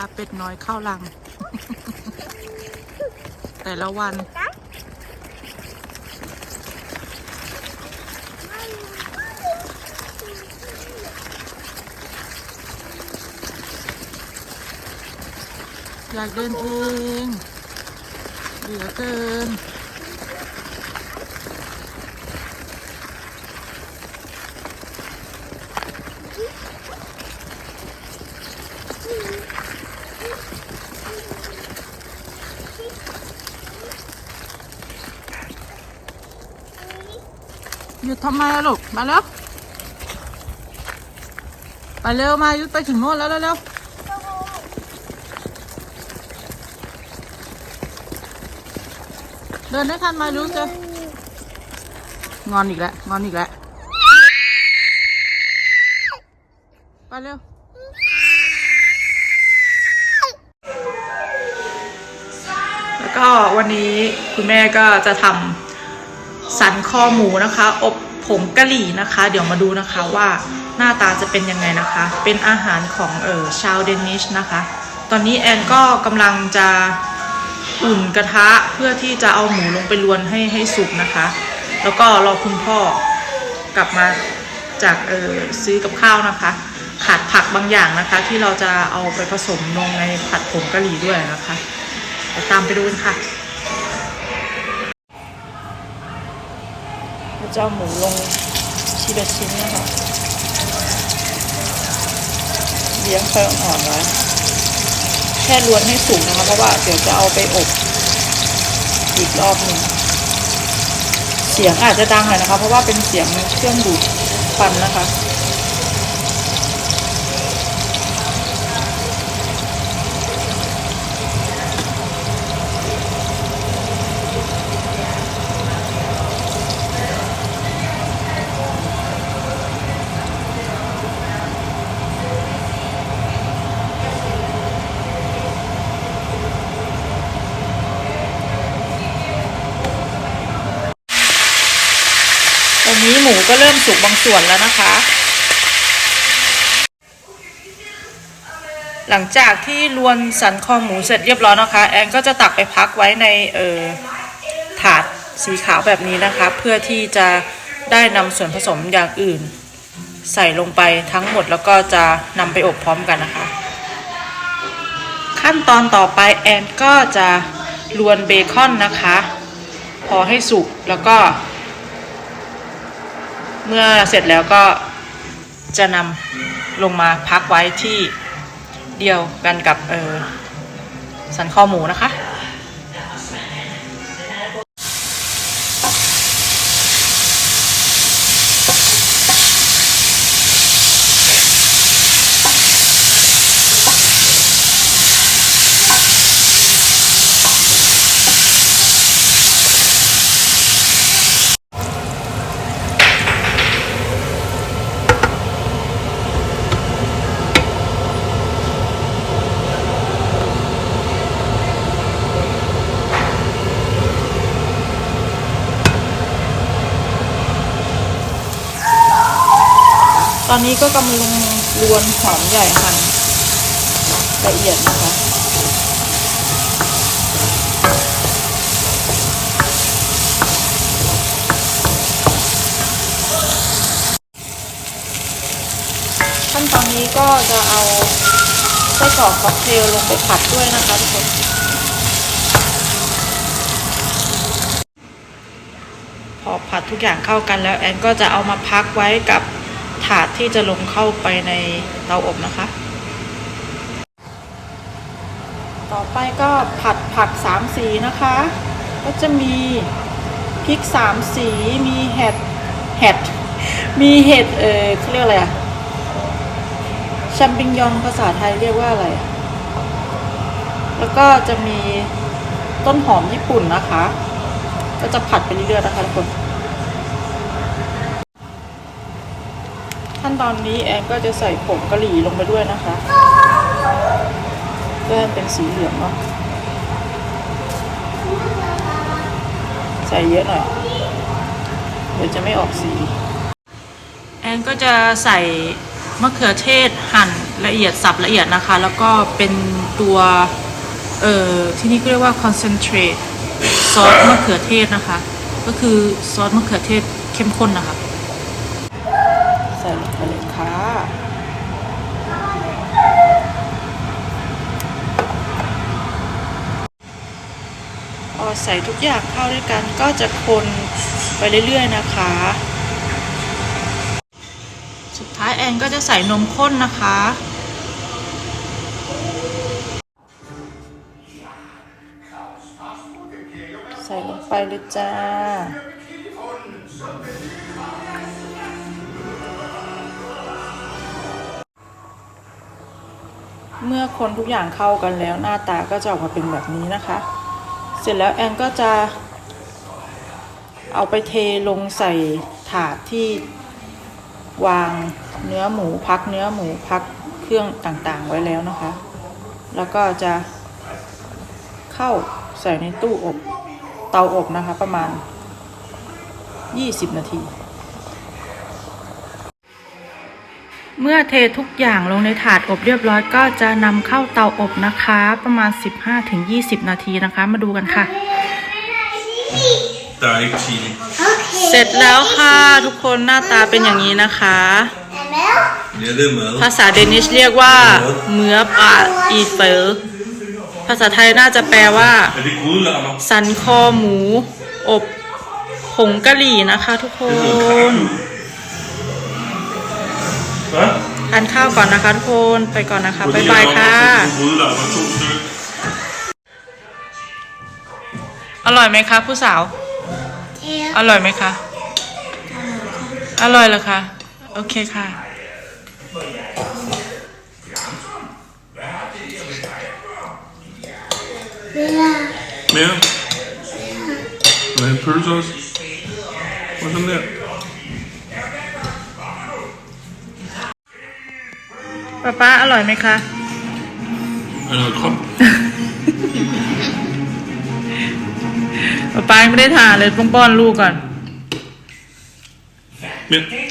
าเป็ดน้อยเข้ารัง แต่ละวัน อยากเดินเองเหลือเกิน หยุดทำไมลูก มาแล้วไปเร็วมายุดไปถึงโน่นแล้วเร็วเดินได้ทันไหมลูกเจงอนอีกแล้วงอนอีกแล้วไปเร็วแล้วก็วันนี้คุณแม่ก็จะทำ สันคอหมูนะคะ อบผงกะหรี่นะคะ เดี๋ยวมาดูนะคะว่าหน้าตาจะเป็นยังไงนะคะ เป็นอาหารของเออชาวเดนิชนะคะ ตอนนี้แอนก็กำลังจะอุ่นกระทะเพื่อที่จะเอาหมูลงไปลวนให้ให้สุกนะคะ แล้วก็รอคุณพ่อกลับมาจากเออซื้อกับข้าวนะคะ ขาดผักบางอย่างนะคะ ที่เราจะเอาไปผสมลงในผัดผงกะหรี่ด้วยนะคะตามไปดูกันค่ะ จะเอาหมูลงทีละชิ้นนะคะเลี้ยงไฟอ่อนๆไว้แค่ล้วนให้สุกนะคะ เพราะว่าเดี๋ยวจะเอาไปอบอีกรอบหนึ่งเสียงอาจจะดังหน่อยนะคะ เพราะว่าเป็นเสียงเครื่องดูดควันนะคะ เริ่มสุกบางส่วนแล้วนะคะ หลังจากที่ลวนสันคอหมูเสร็จเรียบร้อยนะคะ แอนก็จะตักไปพักไว้ในเออถาดสีขาวแบบนี้นะคะ เพื่อที่จะได้นำส่วนผสมอย่างอื่น ใส่ลงไปทั้งหมดแล้วก็จะนำไปอบพร้อมกันนะคะ ขั้นตอนต่อไปแอนก็จะลวนเบคอนนะคะ พอให้สุกแล้วก็ เมื่อเสร็จแล้วก็จะนำลงมาพักไว้ที่เดียวกันกับออสันคอหมูนะคะ ตอนนี้ก็กำลังรวนหอมใหญ่หั่นละเอียดนะคะขั้นตอนนี้ก็จะเอาไส้กรอกค็อกเทลลงไปผัดด้วยนะคะทุกคนพอผัดทุกอย่างเข้ากันแล้วแอนก็จะเอามาพักไว้กับ ถาดที่จะลงเข้าไปในเตาอบนะคะ ต่อไปก็ผัดผักสามสีนะคะ ก็จะมีพริกสามสี มีเห็ดเห็ดมีเห็ดเออเขาเรียกอะไรอะแชมปิญยองภาษาไทยเรียกว่าอะไร แล้วก็จะมีต้นหอมญี่ปุ่นนะคะ ก็จะผัดไปเรื่อยๆนะคะทุกคน ขั้นตอนนี้แอนก็จะใส่ผงกะหรี่ลงไปด้วยนะคะเพื่อให้เป็นสีเหลืองเนาะใส่เยอะหน่อยเดี๋ยวจะไม่ออกสี แอนก็จะใส่มะเขือเทศหั่นละเอียดสับละเอียดนะคะ แล้วก็เป็นตัวเอ่อที่นี่ก็เรียกว่า concentrate ซอสมะเขือเทศนะคะ ก็คือซอสมะเขือเทศเข้มข้นนะคะ ส่ลงไปเลยค่ะพอใส่ทุกอย่างเข้าด้วยกันก็จะคนไปเรื่อยๆนะคะ สุดท้ายแอนก็จะใส่นมข้นนะคะใส่ลงไปเลยจ้า เมื่อคนทุกอย่างเข้ากันแล้วหน้าตาก็จะออกมาเป็นแบบนี้นะคะ เสร็จแล้วแอนก็จะเอาไปเทลงใส่ถาดที่วางเนื้อหมูพักเนื้อหมูพักเครื่องต่างๆไว้แล้วนะคะ แล้วก็จะเข้าใส่ในตู้อบเตาอบนะคะประมาณ 20 นาที เมื่อเททุกอย่างลงในถาดอบเรียบร้อยก็จะนำเข้าเตาอบนะคะ ประมาณ 15-20 นาทีนะคะ มาดูกันค่ะ Daar ik zie. เสร็จแล้วค่ะทุกคนหน้าตาเป็นอย่างนี้นะคะ Ja, de mel. ภาษาเดนิชเรียกว่าเมือปาอีเฟอร์ภาษาไทยน่าจะแปลว่า Heb ik koelen aan สันคอหมู อบผงกะหรี่นะคะทุกคน Wat? ทานข้าวก่อนนะคะทุกคนไปก่อนนะคะบ๊ายบายค่ะ Koelen aan zo'n stuk. อร่อยไหมคะผู้สาว อร่อยไหมคะอร่อยเหรอคะโอเคค่ะ Meer? Nee, pulsaus. Wat is hem net? ป้าป้าอร่อยไหมคะ En dan grap. ป้าป้ายังไม่ได้ทานเลยต้องป้อนลูกก่อน Meer.